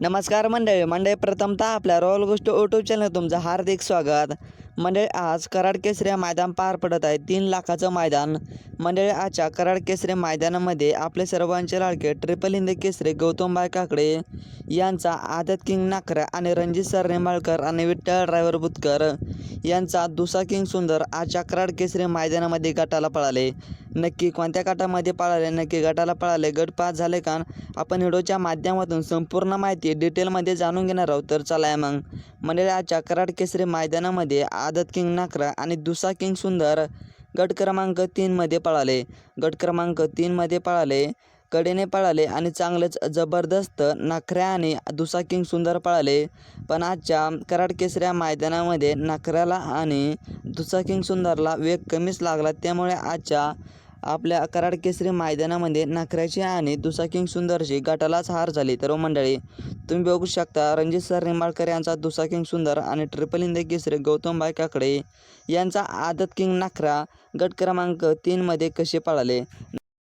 नमस्कार मंडळी मंडळी प्रथमतः आपल्या रॉयल गोष्ट यूट्यूब चॅनल तुमचं हार्दिक स्वागत. मंडळी आज कराड केसरी मैदान पार पडत आहे. तीन लाखाचं मैदान. मंडळी आजच्या कराड केसरी मैदानामध्ये आपले सर्वांचे लाडके ट्रिपल हिंद केसरी गौतमबाई काकडे यांचा आदत किंग नाकरा आणि रणजित सर नेमाळकर आणि विठ्ठल ड्रायव्हर बुतकर यांचा दुसा किंग सुंदर आजच्या कराड केसरी मैदानामध्ये गटाला पळाले. नक्की कोणत्या गटामध्ये पळाले? नक्की गटाला पळाले. गट पास झाले का? आपण व्हिडिओच्या माध्यमातून संपूर्ण माहिती डिटेलमध्ये जाणून घेणार आहोत. तर चला मग. मंडळी आजच्या कराड केसरी मैदानामध्ये आदत किंग नाकरा आणि दुसा किंग सुंदर गट क्रमांक तीनमध्ये पळाले. गट क्रमांक तीनमध्ये पळाले कडेने पळाले आणि चांगलेच जबरदस्त नाखऱ्या आणि दुसा किंग सुंदर पळाले. पण आजच्या कराड केसऱ्या मैदानामध्ये नाखऱ्याला आणि दुसा किंग सुंदरला वेग कमीच लागला. त्यामुळे आजच्या आपल्या कराड केसरी मैदानामध्ये नाखऱ्याची आणि दुसा किंग सुंदरची गटालाच हार झाली. तर हो मंडळी तुम्ही बघू शकता रणजित सर निंबाळकर यांचा दुसा किंग सुंदर आणि ट्रिपल द केसरी गौतमबाई काकडे यांचा आदत किंग नाखरा गट क्रमांक तीनमध्ये कसे पळाले?